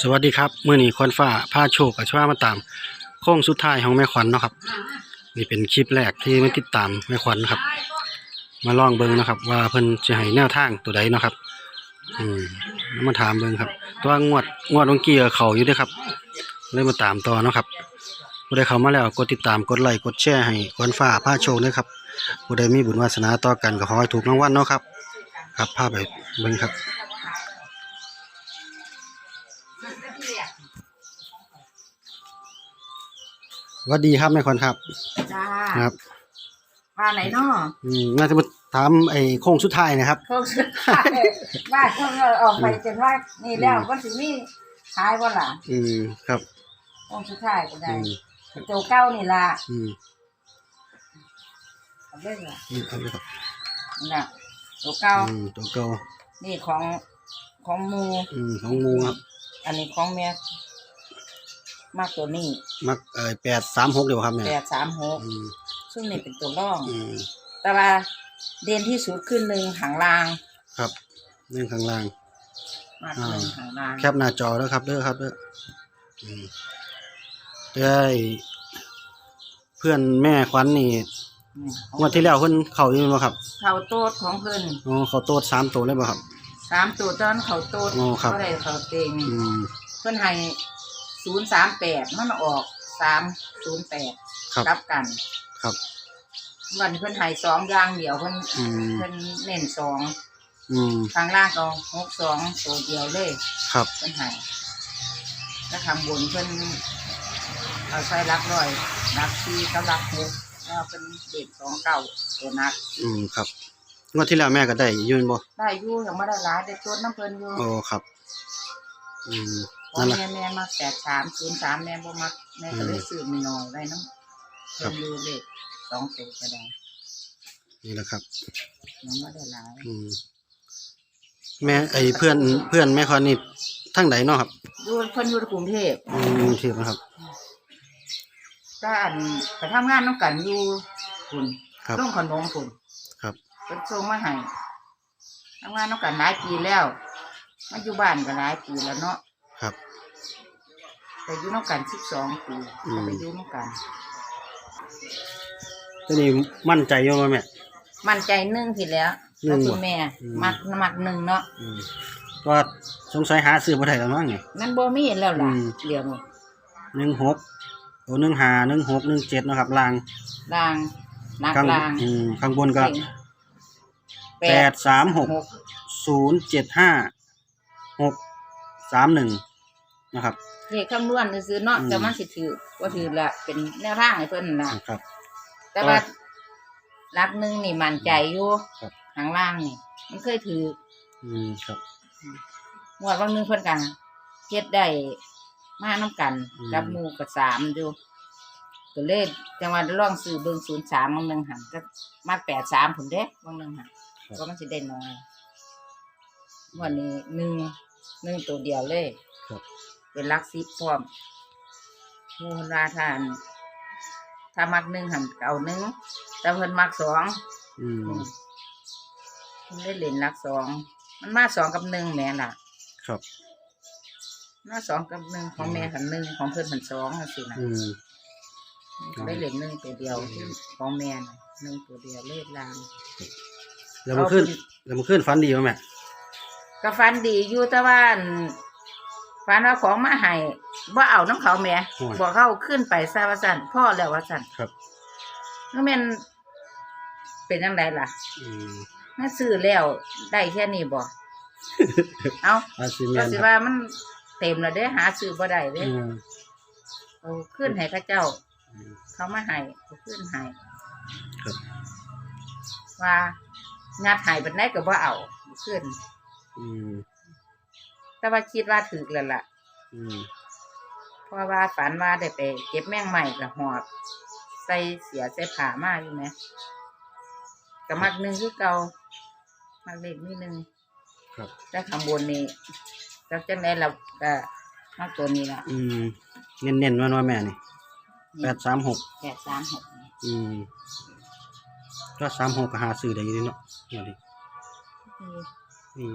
สวัสดีครับเมื่อนี้คอนฟ้าผ้าโชคกับชว่ามาตาม โค้งสุดท้ายของแม่ขวัญเนาะครับ นี่เป็นคลิปแรกที่มาติดตามแม่ขวัญนครับ มาลองเบิ่งนะครับ ว่าเพิ่นจะให้แนวทางตัวใดเนาะครับ อืมแล้วมาถามเบิ่งครับ ตัวงวดงวดเมื่อกี้เขาอยู่ด้วยครับเลยมาตามต่อเนาะครับผู้ใดเข้ามาแล้วกดติดตามกดไลค์กดแชร์ให้คอนฟ้าผ้าโชคด้วยครับผู้ใดมีบุญวาสนาต่อกันก็ขอให้ถูกรางวัลเนาะครับ ครับพาไปเบิ่งครับ สวัสดีครับแม่ขวัญครับจ้าครับว่าไหนเนาะอืมน่าจะมาถามไอ้โค้งสุดท้ายนะครับเขาสุดท้ายว่าเขาเราออกไปจนว่านี่แล้วก็ถึงนี่ขายว่าล่ะ อืมครับองค์สุดท้ายก็ได้อืมโจเก้านี่ล่ะอืมเอาเรื่องล่ะอืมเอาเลยครับนี่ล่ะโจเก้าอืมตัวเก่านี่ของของหมูอืมของงูครับ อันนี้ของแม่มากตัวนี้มักเอ่อแปดสามหกเดียวครับเนี่ยแปดสามหกอืมซึ่งนี่เป็นตัวร่อง อืมแต่ว่าเด่นที่สุดขึ้นหนึ่งหางลาง ครับเรื่องข้างล่าง มากหนึ่งหางลาง แคปหน้าจอแล้วครับเด้อครับเด้ออืมได้เพื่อนแม่ขวัญนี่อืมงวดที่แล้วเพิ่นเข้าอยู่บ่ครับ เขาโต๊ดของเพิ่นอ๋อเขาโตดสามตัวเลยบ่ครับ สามตัวตอนเขาโต๊ดอ๋อครับ เขาได้เขาเต็งอืมเพิ่นให้ศูนย์สามแปดมันออกสามศูนย์แปดครับ รับกันครับ วันเพิ่นให้สองอย่างเดียวเพิ่นอืมเพิ่นเน้นสองอืมทางล่างก็หกสองตัวเดียวเลยครับ เพิ่นให้แล้วทางบนเพิ่นเอาใส่รักร้อยรักที่กับรักหกแล้วเป็นเด็กสองเก้าตัวนัก อืมครับ งวดที่แล้วแม่ก็ได้อยืนบ่ได้อยู่ยังไม่ได้หลายได้ตัวน้ำเพิ่นอยู่โอ้ครับ อืมพ่อนั่นแหละ แม่แม่มาแปดสามศูนย์สามแม่บ่มักแม่ก็เลยซื้อมีน้อยไว้น้ำครัเพิ่บนดูเลขสองตัวก็ได้นี่แหละครับ ยังไม่ได้หลายอืมแม่ไอเพื่อนเพื่อนแม่คนนี่ทั้งไหนเนาะครับดูเพิ่นอยู่ในกรุงเทพ อืมเทียบนะครับ ก็อันไปทำงานน้องกันอยู่คุณครับร่งขนมคุณครับ เพิ่นส่งมาให้ทำงานน้องกันหลายปีแล้วมาอยู่บ้านก็หลายปีแล้วเนาะครับ แต่อยู่น้องกันสิบสองปีอืม ก็ไปอยู่น้องกันทีนี้มั่นใจอยังว่าแม่ มั่นใจหนึ่งทีแล้วหนึ่งก็คือว่ะแม่อืม มักมักหนึ่งเนาะอืมว่าสงสัยหาซื้อบ่ได้แล้วมั้งไง มันบ่มีแล้วล่ะอืมเดี๋ยวนี้หนึ่งหกโอ้หนึ่งหาหนึ่งหกหนึ่งเจ็ดนาะครับลางลางนักข้างลาง อืมข้างบนก็เก่ง แปดสามหกหกศูนย์เจ็ดห้าหกสามหนึ่งนะครับ เลขคำนวณซื้อๆเนาะอืมแต่มันสิถือว่าถือละเป็นแนวทางให้เพิ่นน่ะนะครับ แต่ว่ารักหนึ่งนี่มั่นใจอยู่ครับข้างล่างนี่ มันเคยถืออืมครับ งวดวันหนึงเพิ่นกันเฮ็ดได้มาน้ำกัน อืม กับหมู่กับสามอยู่ก็เลยจังหวัดลองซื้อเบิ่งศูนย์สามบางหนึงหันก็มาแปดสามผลเด้บางหนึงหัน ก็มันสิได้น้อยงวันนี้หนึ่งหนึ่งตัวเดียวเลยครับ เป็นลักซิปพร้อมหมูลาทาน ถ้ามักหนึ่งหันก็เอาหนึ่งแต่เพิ่นมักสองอืมเพิ่นได้เล่นลักสองมันมาสองกับหนึ่งแม่ล่ะ ครับ มาสองกับหนึ่งของแม่หันหนึ่งของเพิ่นหันสองจังซี่นะอืม ได้เล่นหนึ่งตัวเดียวที่ของแม่น่ะหนึ่งตัวเดียวเลขลาง แล้วมันขึ้น แล้วมันขึ้นฟันดีไหมแม่ก็ฟันดีอยู่แต่ว่าอั่นฟันเอาของมาให้บ่เอาน้ำเขาแม่บอกเขาขึ้นไปซะว่าสั่นพ่อแล้วว่าสั่นครับนั่นแม่นเป็นยังไงล่ะอืมนั่นซื้อแล้วได้แค่นี้บ่เอาอาซิเมก็นสิครับว่ามันเต็มแล้วเด้หาซื้อบ่ได้เด้อืมเอาขึ้นให้เข้าเจ้าอืมเขามาให้เขาขึ้นให้ครับว่า งัดให้บันไดก็บ่เอาขึ้น อืมแต่ว่าคิดว่าถึกแล้วล่ะ อืมเพราะว่าฝันว่าได้ไปเก็บแมงใหม่กับหอบใส่เสียใส่ผ้ามาอยู่ไหมก็มักหนึ่งคือเก่ามักเล็กนิดนึงครับ แต่ข้างบนนี่จักจังไดเราก็มักตัวนี้ละอืมเน้นๆว่าว่าแม่นี่แปดสามหกแปดสามหกนี่อืม ก็สามหกก็หาซื้อได้อยู่เนาะเนี่ยดินี่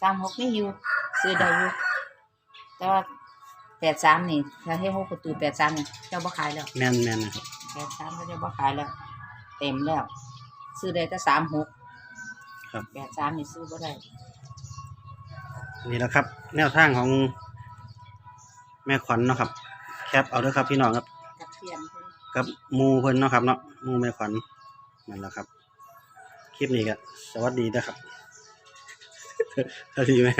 สามหกนี่อยู่ซื้อได้อยู่แต่ว่าแปดสามนี่ถ้าให้หกประตูแปดสามนี่เจ้าบ่ขายแล้วแม่นแม่นนะครับแปดสามเขาเจ้าบ่ขายแล้ว เต็มแล้ว ซื้อได้แต่สามหกครับแปดสามนี่ซื้อบ่ได้นี่แหละครับ แนวทางของแม่ขวัญเนาะครับ แคปเอาเด้วยครับพี่น้องครับ กับมูเพิ่นเนาะครับเนาะมูแม่ขวัญนั่นแหละครับ คลิปนี้ก็สวัสดีนะครับสวัสดีแม่